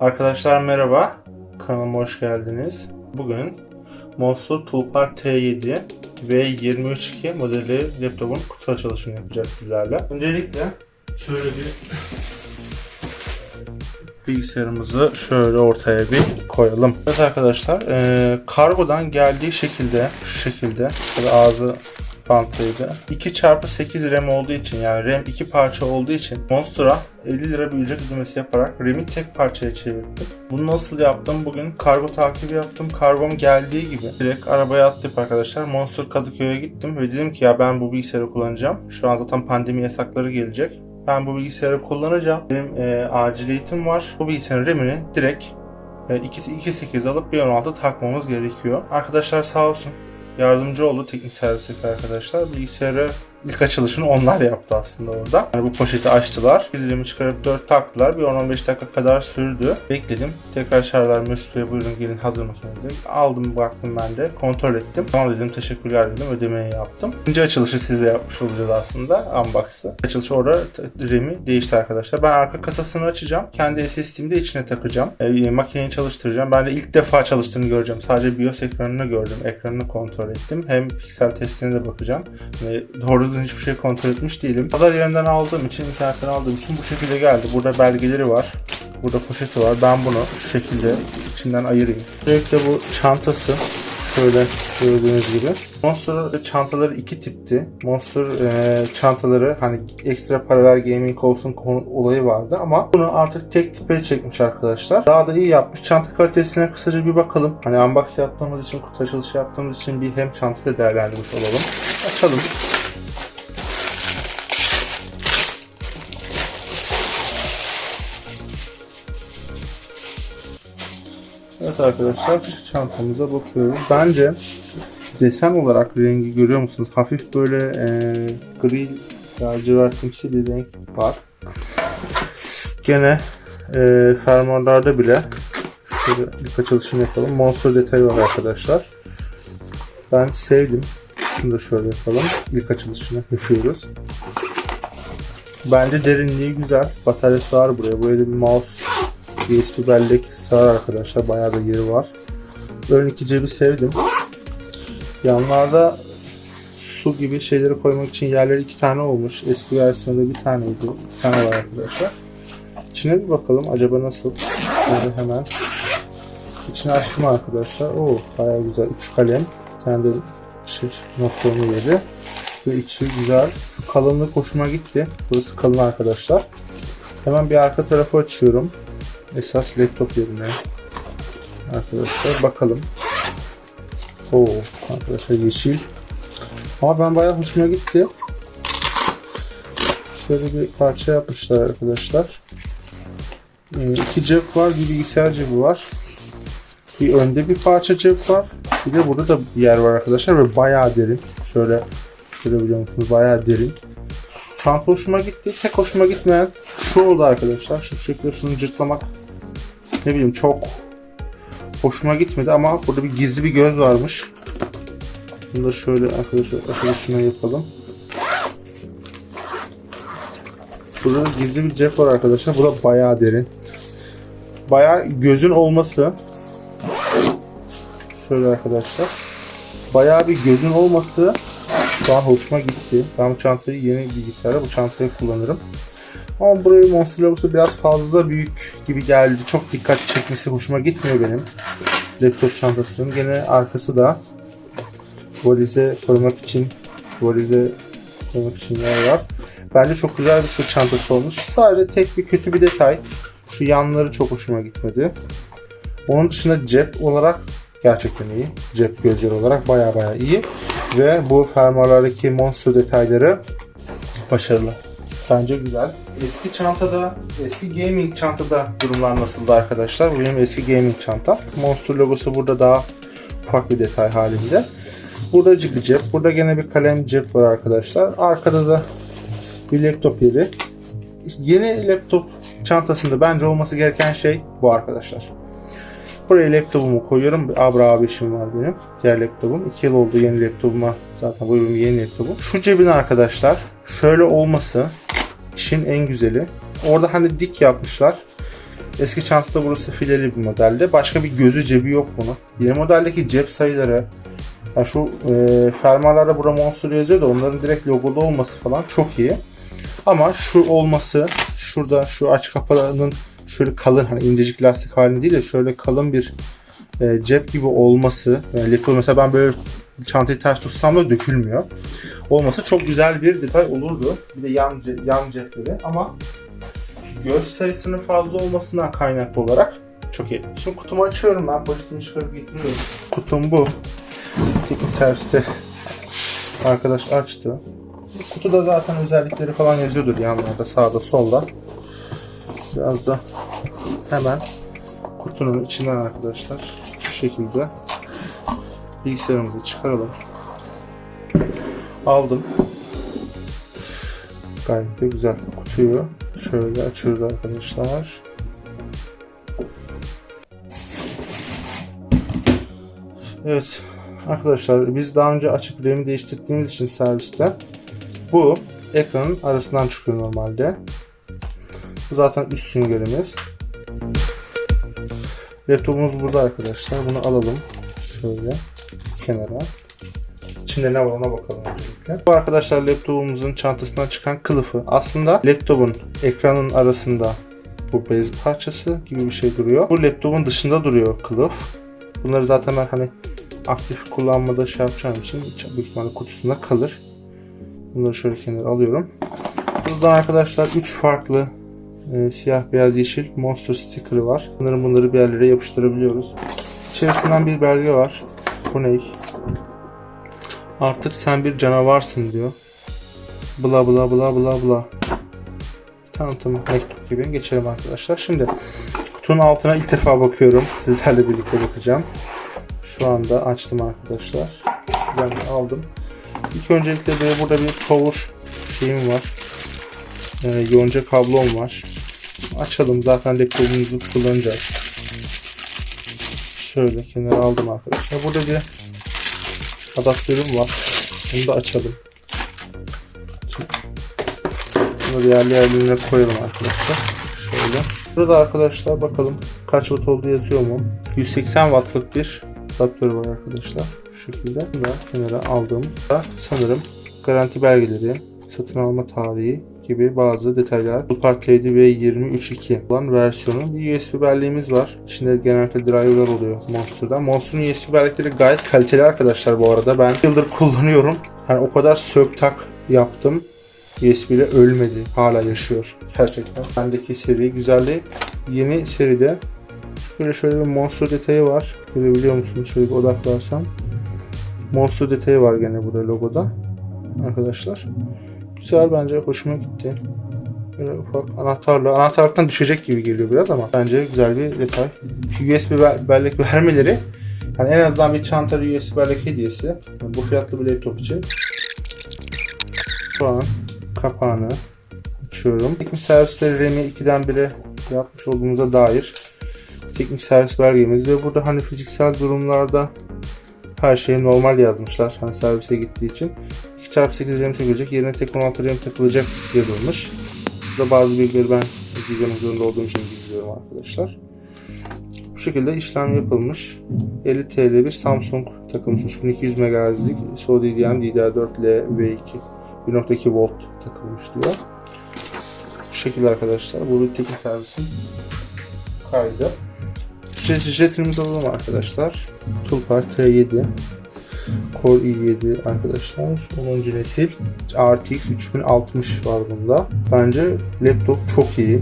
Arkadaşlar merhaba. Kanalıma hoş geldiniz. Bugün Monster Toolbar T7 ve 232 modeli laptopun kutu açılışını yapacağız sizlerle. Öncelikle şöyle bir bilgisayarımızı şöyle ortaya bir koyalım. Evet arkadaşlar eee, kargodan geldiği şekilde şu şekilde ağzı bantlıydı. 2 çarpı 8 RAM olduğu için yani RAM 2 parça olduğu için Monster'a 50 lira bir ücret ödemesi yaparak RAM'i tek parçaya çevirdim. Bunu nasıl yaptım? Bugün kargo takibi yaptım. Kargom geldiği gibi direkt arabaya atlayıp arkadaşlar Monster Kadıköy'e gittim ve dedim ki ya ben bu bilgisayarı kullanacağım. Şu an zaten pandemi yasakları gelecek. Ben bu bilgisayarı kullanacağım. Benim e, aciliyetim var. Bu bilgisayarın RAM'ini direkt e, 2.8 alıp 1.16 takmamız gerekiyor. Arkadaşlar sağ olsun yardımcı oldu teknik servisteki arkadaşlar. Bilgisayarı ilk açılışını onlar yaptı aslında orada. Yani bu poşeti açtılar. Dizilimi çıkarıp 4 taktılar. Bir 10-15 dakika kadar sürdü. Bekledim. Tekrar çağırdılar Mesut Bey buyurun gelin hazır makinenizi. Aldım baktım ben de. Kontrol ettim. Tamam dedim teşekkürler dedim. Ödemeyi yaptım. İkinci açılışı size yapmış olacağız aslında. Unbox'ı. Açılışı orada RAM'i değişti arkadaşlar. Ben arka kasasını açacağım. Kendi SSD'mi de içine takacağım. E, makineyi çalıştıracağım. Ben de ilk defa çalıştığını göreceğim. Sadece BIOS ekranını gördüm. Ekranını kontrol ettim. Hem piksel testine de bakacağım. Ve doğru düzgün hiçbir şey kontrol etmiş değilim. Pazar yerinden aldığım için, internetten aldığım için bu şekilde geldi. Burada belgeleri var. Burada poşeti var. Ben bunu şu şekilde içinden ayırayım. Öncelikle bu çantası şöyle gördüğünüz gibi. Monster çantaları iki tipti. Monster e, çantaları hani ekstra para gaming olsun konu olayı vardı ama bunu artık tek tipe çekmiş arkadaşlar. Daha da iyi yapmış. Çanta kalitesine kısaca bir bakalım. Hani unbox yaptığımız için, kutu açılışı yaptığımız için bir hem çantayı değerlendirmiş olalım. Açalım. Evet arkadaşlar çantamıza bakıyoruz. Bence desen olarak rengi görüyor musunuz? Hafif böyle e, gri lacivertimsi bir renk var. Gene e, fermuarlarda bile şöyle bir açılışını yapalım. Monster detayı var arkadaşlar. Ben sevdim. Şunu da şöyle yapalım. İlk açılışını yapıyoruz. Bence derinliği güzel. Bataryası var buraya. Da bir mouse USB bellek sığar arkadaşlar. Bayağı da yeri var. Ön iki cebi sevdim. Yanlarda su gibi şeyleri koymak için yerleri iki tane olmuş. Eski versiyonda bir taneydi. Bir tane var arkadaşlar. İçine bir bakalım acaba nasıl. Şöyle hemen. İçini açtım arkadaşlar. Oo bayağı güzel. Üç kalem. Bir tane de şey, noktalı yeri. Ve içi güzel. Şu kalınlık hoşuma gitti. Burası kalın arkadaşlar. Hemen bir arka tarafı açıyorum. Esas laptop yerine. Arkadaşlar bakalım. Oo arkadaşlar yeşil. Ama ben bayağı hoşuma gitti. Şöyle bir parça yapmışlar arkadaşlar. Ee, iki cep var, bir bilgisayar cebi var. Bir önde bir parça cep var. Bir de burada da bir yer var arkadaşlar ve bayağı derin. Şöyle görebiliyor musunuz? Bayağı derin. Çanta hoşuma gitti. Tek hoşuma gitmeyen şu oldu arkadaşlar. Şu şekilde şunu cırtlamak ne bileyim çok hoşuma gitmedi ama burada bir gizli bir göz varmış. Bunu da şöyle arkadaşlar açılışına yapalım. Burada da gizli bir cep var arkadaşlar. Bu da bayağı derin. Bayağı gözün olması şöyle arkadaşlar. Bayağı bir gözün olması şu an hoşuma gitti. Ben bu çantayı yeni bilgisayarda bu çantayı kullanırım. Ama buraya Monster logosu biraz fazla büyük gibi geldi. Çok dikkat çekmesi hoşuma gitmiyor benim. Laptop çantasının. Gene arkası da valize koymak için valize koymak için yer var. Bence çok güzel bir sırt çantası olmuş. Sadece tek bir kötü bir detay. Şu yanları çok hoşuma gitmedi. Onun dışında cep olarak gerçekten iyi. Cep gözleri olarak baya baya iyi. Ve bu fermuarlardaki monster detayları başarılı. Bence güzel. Eski çantada, eski gaming çantada durumlar nasıldı arkadaşlar? Bu benim eski gaming çantam. Monster logosu burada daha ufak bir detay halinde. Burada bir cep. Burada gene bir kalem cep var arkadaşlar. Arkada da bir laptop yeri. İşte yeni laptop çantasında bence olması gereken şey bu arkadaşlar. Buraya laptopumu koyuyorum. Abra A5'im var benim. Diğer laptopum. 2 yıl oldu yeni laptopuma. Zaten bu yeni laptopum. Şu cebin arkadaşlar şöyle olması işin en güzeli. Orada hani dik yapmışlar. Eski çantada burası fileli bir modelde. Başka bir gözü cebi yok bunun. Yeni modeldeki cep sayıları yani şu e, fermuarlarda bura Monster yazıyor da onların direkt logolu olması falan çok iyi. Ama şu olması şurada şu aç kapağının şöyle kalın hani incecik lastik halinde değil de şöyle kalın bir e, cep gibi olması. Yani laptop mesela ben böyle çantayı ters tutsam da dökülmüyor. Olması çok güzel bir detay olurdu. Bir de yan, yan cepleri ama göz sayısının fazla olmasından kaynaklı olarak çok iyi. Şimdi kutumu açıyorum ben poşetimi çıkarıp getiriyorum. Kutum bu. Teknik serviste arkadaş açtı. Kutuda zaten özellikleri falan yazıyordur yanlarda sağda solda. Biraz da hemen kutunun içinden arkadaşlar şu şekilde bilgisayarımızı çıkaralım. Aldım. Gayet de güzel. Kutuyu şöyle açıyoruz arkadaşlar. Evet arkadaşlar biz daha önce açıp RAM'i değiştirdiğimiz için serviste bu ekranın arasından çıkıyor normalde. Bu zaten üst süngerimiz. Laptopumuz burada arkadaşlar. Bunu alalım. Şöyle kenara. İçinde ne var ona bakalım öncelikle. Bu arkadaşlar laptopumuzun çantasından çıkan kılıfı. Aslında laptopun ekranın arasında bu bez parçası gibi bir şey duruyor. Bu laptopun dışında duruyor kılıf. Bunları zaten ben hani aktif kullanmada şey yapacağım için büyük ihtimalle kutusunda kalır. Bunları şöyle kenara alıyorum. Buradan arkadaşlar 3 farklı e, siyah, beyaz, yeşil monster sticker'ı var. Bunları bunları bir yerlere yapıştırabiliyoruz. İçerisinden bir belge var. Bu ne? Artık sen bir canavarsın diyor. Bla bla bla bla bla. Tanıtım mektup gibi geçelim arkadaşlar. Şimdi kutunun altına ilk defa bakıyorum. Sizlerle birlikte bakacağım. Şu anda açtım arkadaşlar. Ben aldım. İlk öncelikle de burada bir power şeyim var. Ee, yonca kablom var. Açalım. Zaten laptopumuzu kullanacağız. Şöyle kenara aldım arkadaşlar. Burada bir adaptörüm var. Bunu da açalım. Bunu diğer yerlerine koyalım arkadaşlar. Şöyle. Burada arkadaşlar bakalım kaç watt olduğu yazıyor mu? 180 wattlık bir adaptör var arkadaşlar. Şu şekilde. Bunu da kenara aldım. Sanırım garanti belgeleri, satın alma tarihi gibi bazı detaylar. Bu part LDV232 olan versiyonu. Bir USB belleğimiz var. İçinde genellikle driverlar oluyor Monster'da. Monster'ın USB bellekleri gayet kaliteli arkadaşlar bu arada. Ben yıldır kullanıyorum. Hani o kadar sök tak yaptım. USB ile ölmedi. Hala yaşıyor. Gerçekten. Bendeki seri güzeldi. Yeni seride böyle şöyle bir monster detayı var. Görebiliyor musunuz? Şöyle bir odaklarsam. Monster detayı var gene burada logoda. Arkadaşlar. Güzel bence hoşuma gitti. Böyle ufak anahtarla anahtarlıktan düşecek gibi geliyor biraz ama bence güzel bir detay. USB be- bellek vermeleri yani en azından bir çanta USB bellek hediyesi. Yani bu fiyatlı bir laptop için. Şu an kapağını açıyorum. Teknik servisleri RAM'i 2'den 1'e yapmış olduğumuza dair teknik servis belgemiz ve burada hani fiziksel durumlarda her şey normal yazmışlar. Hani servise gittiği için. 2x8 RAM sökülecek. Yerine tek 16 RAM takılacak yazılmış. Burada bazı bilgileri ben gizlemek zorunda olduğum için gizliyorum arkadaşlar. Bu şekilde işlem yapılmış. 50 TL bir Samsung takılmış. 3200 MHz'lik SODDM DDR4L V2 1.2 volt takılmış diyor. Bu şekilde arkadaşlar. Bu bir teknik servisin kaydı. Jet, jetimizi alalım arkadaşlar. Tulpar T7 Core i7 arkadaşlar. 10. nesil. RTX 3060 var bunda. Bence laptop çok iyi.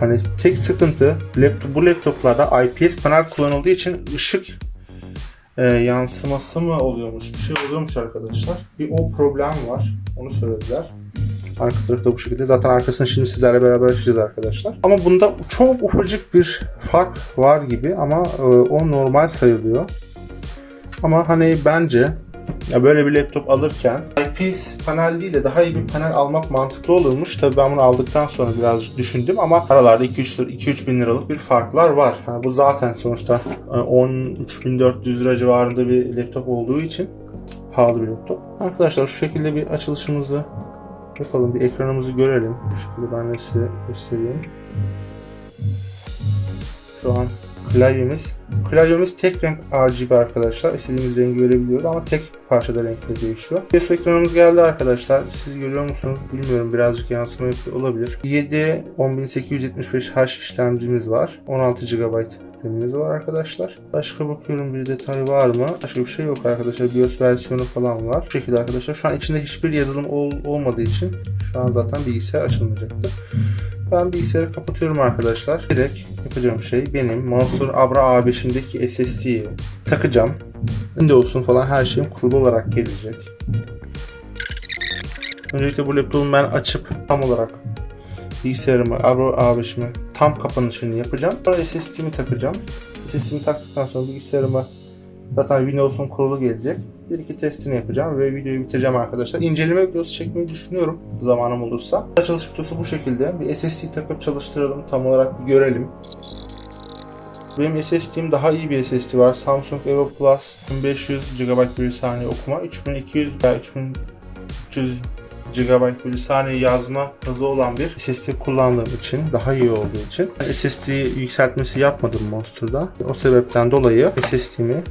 Hani tek sıkıntı laptop, bu laptoplarda IPS panel kullanıldığı için ışık e, yansıması mı oluyormuş? Bir şey oluyormuş arkadaşlar. Bir o problem var. Onu söylediler. Arka tarafta bu şekilde. Zaten arkasını şimdi sizlerle beraber açacağız arkadaşlar. Ama bunda çok ufacık bir fark var gibi ama e, o normal sayılıyor. Ama hani bence ya böyle bir laptop alırken piece panel değil de daha iyi bir panel almak mantıklı olurmuş. Tabii ben bunu aldıktan sonra biraz düşündüm ama aralarda 2-3 bin liralık bir farklar var. Yani bu zaten sonuçta e, 13.400 lira civarında bir laptop olduğu için pahalı bir laptop. Arkadaşlar şu şekilde bir açılışımızı yapalım. Bir ekranımızı görelim. Bu şekilde ben de size göstereyim. Şu an klavyemiz. Klavyemiz tek renk RGB arkadaşlar. İstediğimiz rengi verebiliyoruz ama tek parçada renkleri değişiyor. ISO ekranımız geldi arkadaşlar. Siz görüyor musunuz bilmiyorum birazcık yansıma yapıyor olabilir. 7 10875H işlemcimiz var. 16 GB RAM'imiz var arkadaşlar. Başka bakıyorum bir detay var mı? Başka bir şey yok arkadaşlar. BIOS versiyonu falan var. Bu şekilde arkadaşlar. Şu an içinde hiçbir yazılım ol- olmadığı için şu an zaten bilgisayar açılmayacaktır. Ben bilgisayarı kapatıyorum arkadaşlar. Direkt yapacağım şey benim Monster Abra A5'indeki SSD'yi takacağım. Windows'un falan her şeyim kurulu olarak gelecek. Öncelikle bu laptopu ben açıp tam olarak bilgisayarımı, Abra A5'imi tam kapanışını yapacağım. Sonra SSD'mi takacağım. SSD'mi taktıktan sonra bilgisayarıma zaten Windows'un kurulu gelecek. Bir iki testini yapacağım ve videoyu bitireceğim arkadaşlar. İnceleme videosu çekmeyi düşünüyorum zamanım olursa. Çalışma videosu bu şekilde. Bir SSD takıp çalıştıralım tam olarak bir görelim. Benim SSD'm daha iyi bir SSD var. Samsung Evo Plus 1500 GB bir saniye okuma, 3200 veya 3300 GB bir saniye yazma hızı olan bir SSD kullandığım için, daha iyi olduğu için SSD yükseltmesi yapmadım Monster'da. O sebepten dolayı SSD'mi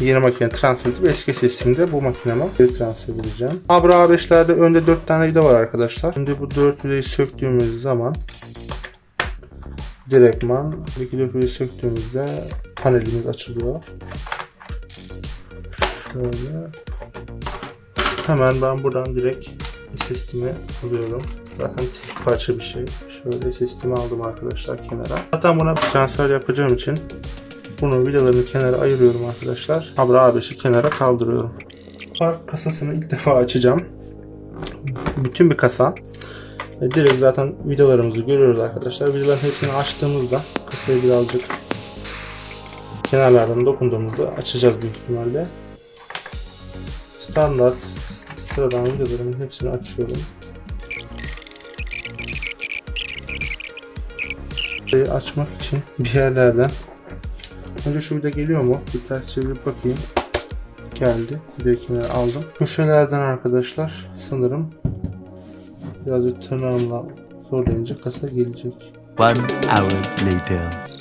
yeni makine transfer edip eski SSD'mi de bu makineme geri transfer edeceğim. Abra A5'lerde önde 4 tane vida var arkadaşlar. Şimdi bu 4 vidayı söktüğümüz zaman direktman iki vidayı söktüğümüzde panelimiz açılıyor. Şöyle. Hemen ben buradan direkt SSD'mi alıyorum. Zaten tek parça bir şey. Şöyle SSD'mi aldım arkadaşlar kenara. Zaten buna transfer yapacağım için bunun vidalarını kenara ayırıyorum arkadaşlar. Abra A5'i kenara kaldırıyorum. Park kasasını ilk defa açacağım. Bütün bir kasa. E, direkt zaten vidalarımızı görüyoruz arkadaşlar. Vidaların hepsini açtığımızda kasayı birazcık kenarlardan dokunduğumuzda açacağız büyük ihtimalle. Standart sıradan vidalarımın hepsini açıyorum. Açmak için bir yerlerden Önce şurada geliyor mu? Bir ters çevirip bakayım. Geldi. Bilekimleri aldım. Köşelerden arkadaşlar sanırım birazcık tırnağımla zorlayınca kasa gelecek. One hour later.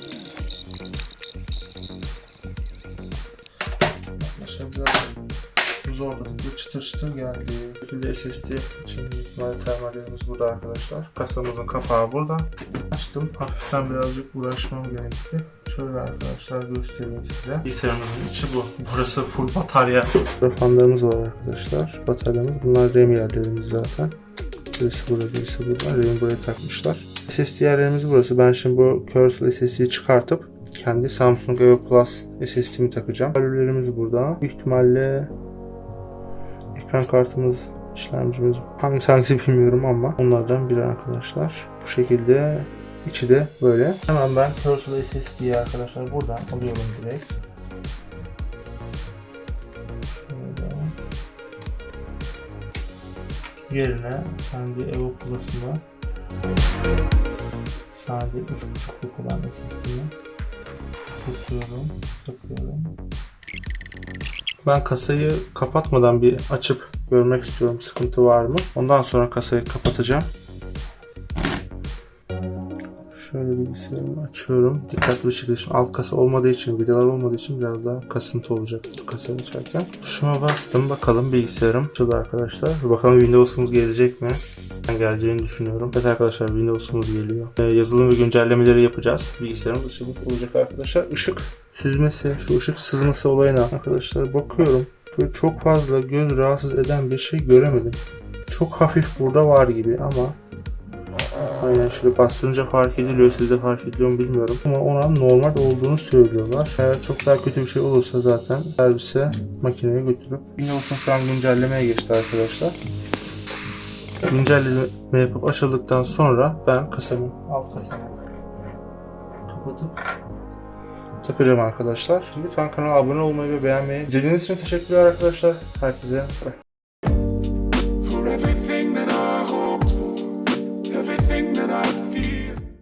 Biraz zorladık ve çıtır çıtır geldi. Şekilde SSD için ihtimalle termallerimiz burada arkadaşlar. Kasamızın kapağı burada. Açtım. Hafiften birazcık uğraşmam gerekti. Şöyle arkadaşlar göstereyim size. Bilgisayarımızın içi bu. Burası full batarya. Fanlarımız var arkadaşlar. Bataryamız. Bunlar RAM yerlerimiz zaten. Birisi burada, birisi burada. RAM'i buraya takmışlar. SSD yerlerimiz burası. Ben şimdi bu Cursor SSD'yi çıkartıp kendi Samsung Evo Plus SSD'mi takacağım. Hoparlörlerimiz burada. Büyük ihtimalle ekran kartımız, işlemcimiz hangisi hangisi bilmiyorum ama onlardan biri arkadaşlar. Bu şekilde içi de böyle. Hemen ben Cursor SSD'yi arkadaşlar buradan alıyorum direkt. Şöyle. Yerine kendi Evo Plus'ımı sadece 3.5'luk olan SSD'mi tutuyorum, takıyorum. Ben kasayı kapatmadan bir açıp görmek istiyorum sıkıntı var mı. Ondan sonra kasayı kapatacağım. Şöyle bilgisayarımı açıyorum. Dikkatli bir şekilde. Şimdi alt kasa olmadığı için, vidalar olmadığı için biraz daha kasıntı olacak kasa açarken. Tuşuma bastım. Bakalım bilgisayarım açıldı arkadaşlar. Bakalım Windows'umuz gelecek mi? Ben geleceğini düşünüyorum. Evet arkadaşlar Windows'umuz geliyor. Ee, yazılım ve güncellemeleri yapacağız. Bilgisayarımız açılıp olacak arkadaşlar. Işık süzmesi, şu ışık sızması olayına arkadaşlar bakıyorum. Böyle çok fazla göz rahatsız eden bir şey göremedim. Çok hafif burada var gibi ama Aynen şöyle bastırınca fark ediliyor. Sizde fark ediliyor mu bilmiyorum. Ama ona normal olduğunu söylüyorlar. Eğer çok daha kötü bir şey olursa zaten servise makineye götürüp Windows'un şu an güncellemeye geçti arkadaşlar. Güncelleme yapıp açıldıktan sonra ben kasamı, alt kasamı kapatıp takacağım arkadaşlar. Lütfen kanala abone olmayı ve beğenmeyi. İzlediğiniz için teşekkürler arkadaşlar. Herkese.